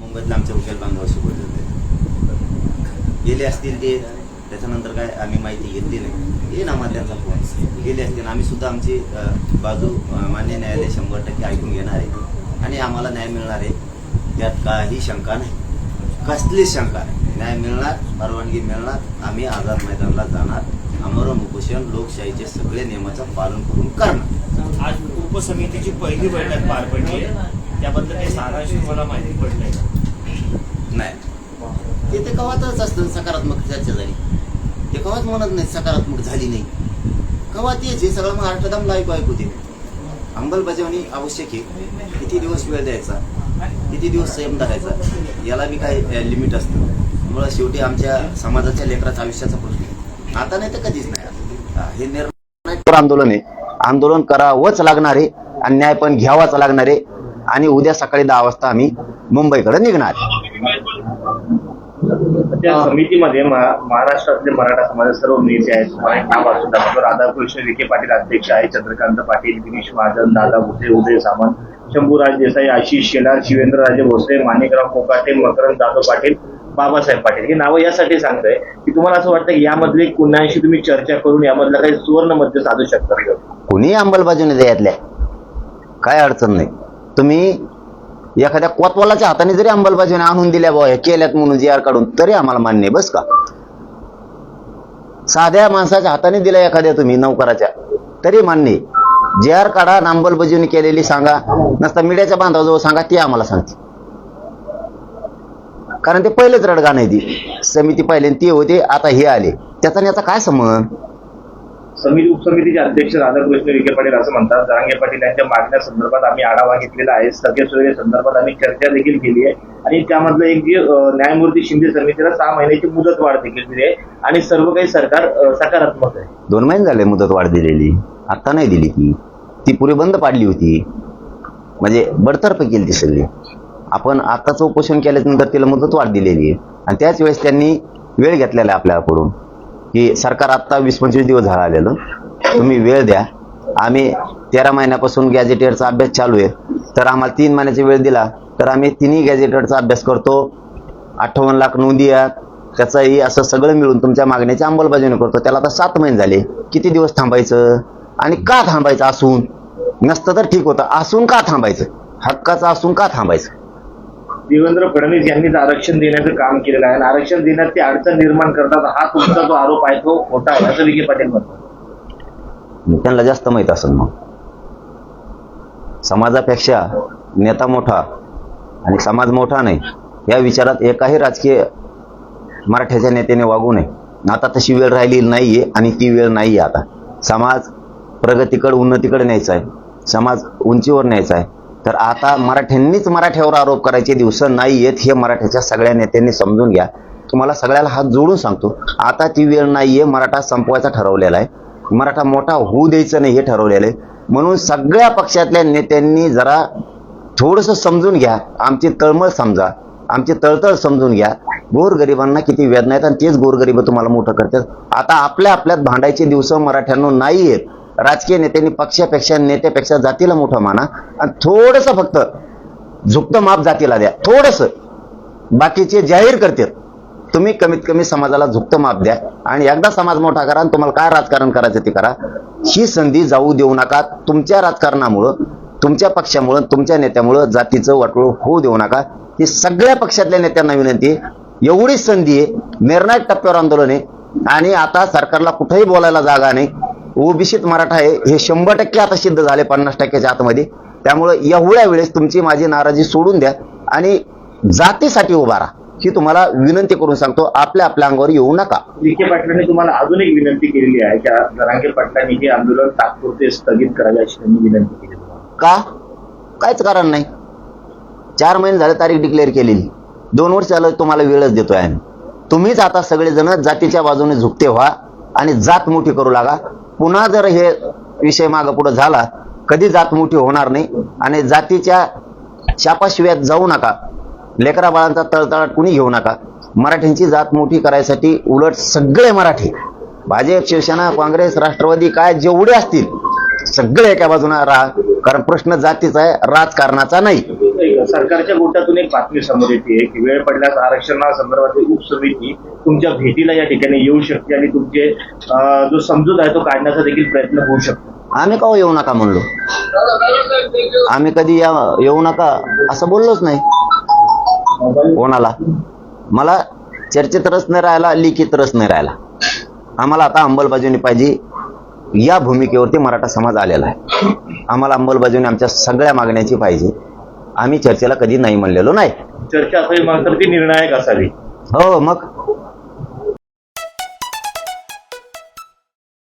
मुंबईतला आमचे वकील बांधव सोबत होते. गेले असतील ते त्याच्यानंतर काय आम्ही माहिती घेतली नाही. येईन आम्हाला त्यांचा फोन. गेले असतील आम्ही सुद्धा आमची बाजू मान्य न्यायालय शंभर टक्के ऐकून घेणार आहे. आणि आम्हाला न्याय मिळणार आहे. त्यात काही शंका नाही. कसलीच शंका नाही. न्याय मिळणार परवानगी मिळणार आम्ही आझाद मैदानाला जाणार. आमरण उपोषण लोकशाहीचे सगळे नियमाचं पालन करून करणार. आज उपसमितीची पहिली बैठक पार पडली आहे. त्याबद्दल काही सारांश तुम्हाला माहिती पडलंय का? नाही. ते ते कवातच असतं सकारात्मक चर्चा झाली. ते कवाच म्हणत नाही सकारात्मक झाली नाही. कवा तेच हे सगळं महाराष्ट्र दमला ऐकू ऐकू ते अंमलबजावणी आवश्यक आहे. किती दिवस वेळ द्यायचा? किती दिवस संयम धरायचा? याला बी काही लिमिट असतं. त्यामुळं शेवटी आमच्या समाजाच्या लेकराच्या आयुष्याचा प्रश्न आहे. आता नाही तर कधीच नाही. हा, निर्णय आंदोलन आहे. आंदोलन करावंच लागणार आहे. आणि न्याय पण घ्यावाच लागणार आहे. आणि उद्या सकाळी दहा वाजता आम्ही मुंबईकडे निघणार. त्या समितीमध्ये महा- महाराष्ट्रातले मराठा समाजाचे सर्व नेते आहेत. राधाकृष्ण विखे पाटील अध्यक्ष आहेत. चंद्रकांत पाटील गिरीश महाजन दादा भुसे उदय सामंत शंभूराज देसाई आशिष शेलार शिवेंद्रराजे भोसले माणिकराव कोकाटे मकरंद जाधव पाटील बाबासाहेब पाटील. ही नावं यासाठी सांगतोय की तुम्हाला असं वाटतं की यामधले कुणाशी तुम्ही चर्चा करून यामधलं काही सुवर्ण मध्य साधू शकता? कुणी अंमलबजावणी यातल्या काय अडचण नाही. तुम्ही एखाद्या कोतवालाच्या हाताने जरी अंमलबजावणी आणून दिल्या बुवा केल्यात म्हणून जी आर काढून तरी आम्हाला मान्य बस का? साध्या माणसाच्या हाताने दिल्या एखाद्या तुम्ही नौकराच्या तरी मान्य आहे. आर काढा अंमलबजावणी केलेली सांगा नसता मीडियाच्या बांधाजवळ सांगा ती आम्हाला सांगते कारण ते पहिलेच रडगा नाही ती. समिती पहिले ती होते आता हे आले. त्याचा याचा काय संबंध? समिती उपसमितीचे अध्यक्ष राधाकृष्ण विखे पाटील असं म्हणतात. जरांगे पाटील यांच्या मागण्या संदर्भात आम्ही आढावा घेतलेला आहे. सगळे सुविधे संदर्भात आम्ही चर्चा देखील केली आहे. आणि त्यामधलं एक जे न्यायमूर्ती शिंदे समितीला सहा महिन्याची मुदत वाढ देखील दिली आहे. आणि सर्व काही सरकार सकारात्मक आहे. दोन महिने झाले मुदत वाढ दिलेली. आता नाही दिली ती. ती पुरी बंद पाडली होती. म्हणजे बडतर्फ केली ती सगळी. आपण आताच उपोषण केल्यानंतर तिला मुदत वाढ दिलेली आहे. आणि त्याच वेळेस त्यांनी वेळ घेतलेला आहे आपल्याकडून. की सरकार आत्ता वीस पंचवीस दिवस झाला आलेलं. तुम्ही वेळ द्या. आम्ही तेरा महिन्यापासून गॅजेटेडचा अभ्यास चालू आहे. तर आम्हाला तीन महिन्याचा वेळ दिला. तर आम्ही तिन्ही गॅजेटेडचा अभ्यास करतो. अठ्ठावन्न लाख नोंदी आहेत. त्याचंही असं सगळं मिळून तुमच्या मागण्याची अंमलबजावणी करतो. त्याला आता सात महिने झाले. किती दिवस थांबायचं? आणि का थांबायचं असून? नसतं तर ठीक होतं. असून का थांबायचं? हक्काचं असून का थांबायचं? देवेंद्र फडणवीस यांनीच आरक्षण देण्याचं काम केलेलं आहे. आणि आरक्षण देण्यात ते अडचण निर्माण करतात हा तुमचा जो आरोप आहे तो खोटा आहे असं विखे पाटील म्हणतो त्यांना जास्त माहीत असेल मग. समाजापेक्षा नेता मोठा आणि समाज मोठा नाही या विचारात एकाही राजकीय मराठ्याच्या नेत्याने वागू नये. आता तशी वेळ राहिली नाहीये आणि ती वेळ नाहीये आता. समाज प्रगतीकडे उन्नतीकडे न्यायचा आहे. समाज उंचीवर न्यायचा आहे. तर आता मराठ्यांनीच मराठ्यावर आरोप करायचे दिवस नाही आहेत हे मराठ्याच्या सगळ्या नेत्यांनी समजून घ्या. तुम्हाला सगळ्याला हात जोडून सांगतो आता ती वेळ नाहीये मराठा संपवायचा ठरवलेला आहे. मराठा मोठा होऊ द्यायचं नाही हे ठरवलेलं आहे. म्हणून सगळ्या पक्षातल्या नेत्यांनी जरा थोडस समजून घ्या. आमची तळमळ समजा. आमची तळतळ समजून घ्या. गोरगरिबांना किती वेदना आहेत आणि तेच गोरगरीब तुम्हाला मोठं करतात. आता आपल्या आपल्यात भांडायचे दिवस मराठ्यांना नाही आहेत राजकीय नेत्यांनी पक्षापेक्षा नेत्यापेक्षा जातीला मोठं माना. आणि थोडस फक्त झुकतं माप जातीला द्या. थोडस. बाकीचे जाहीर करतील. तुम्ही कमीत कमी समाजाला झुकतं माप द्या. आणि एकदा समाज मोठा करा आणि तुम्हाला काय राजकारण करायचं ते करा. ही संधी जाऊ देऊ नका. तुमच्या राजकारणामुळं तुमच्या पक्षामुळं तुमच्या नेत्यामुळं जातीचं वाटोळ होऊ देऊ नका. ही सगळ्या पक्षातल्या नेत्यांना विनंती आहे. एवढीच संधी आहे. निर्णायक टप्प्यावर आंदोलन आहे. आणि आता सरकारला कुठेही बोलायला जागा नाही. ओबीसीत मराठा आहे. हे शंभर टक्के आता सिद्ध झाले पन्नास टक्क्याच्या आतमध्ये. त्यामुळे एवढ्या वेळेस तुमची माझी नाराजी सोडून द्या आणि जातीसाठी उभा राहा. ही तुम्हाला विनंती करून सांगतो आपल्या आपल्या अंगावर येऊ नका. विखे पाटलांनी तुम्हाला अजून एक विनंती केलेली आहे की जरांगे पाटलांनी हे आंदोलन तात्पुरते स्थगित करावे अशी त्यांनी विनंती केली. का? काहीच कारण नाही. चार महिने झाले तारीख डिक्लेअर केलेली. दोन वर्ष झालं तुम्हाला वेळच देतोय आम्ही. तुम्हीच आता सगळेजण जातीच्या बाजूने झुकते व्हा आणि जात मोठी करू लागा. पुन्हा जर हे विषय मागं पुढे झाला कधी जात मोठी होणार नाही आणि जातीच्या शापाशिव्यात जाऊ नका. लेकरा बाळांचा तळतळाट कुणी घेऊ नका. मराठ्यांची जात मोठी करायसाठी उलट सगळे मराठी भाजप शिवसेना काँग्रेस राष्ट्रवादी काय जेवढे असतील सगळे एका बाजूने राहा. कारण प्रश्न जातीचा आहे राजकारणाचा नाही. सरकारच्या गोटातून एक बातमी समोर येते की वेळ पडल्यास आरक्षणासंदर्भातली उपसमिती तुमच्या भेटीला या ठिकाणी येऊ शकते आणि तुमचे जो समजूत आहे तो काढण्याचा देखील प्रयत्न होऊ शकतो. आम्ही का हो येऊ नका म्हणलो? आम्ही कधी या येऊ नका असं बोललोच नाही. कोणाला? मला चर्चेत रस नाही राहिला लिखित रस नाही राहिला. आम्हाला आता अंमलबजावणी पाहिजे. या भूमिकेवरती मराठा समाज आलेला आहे. आम्हाला अंमलबजावणी आमच्या सगळ्या मागण्याची पाहिजे. आम्ही चर्चेला कधी नाही म्हणलेलो नाही. चर्चा असावी मात्र ती निर्णायक असावी. हो मग?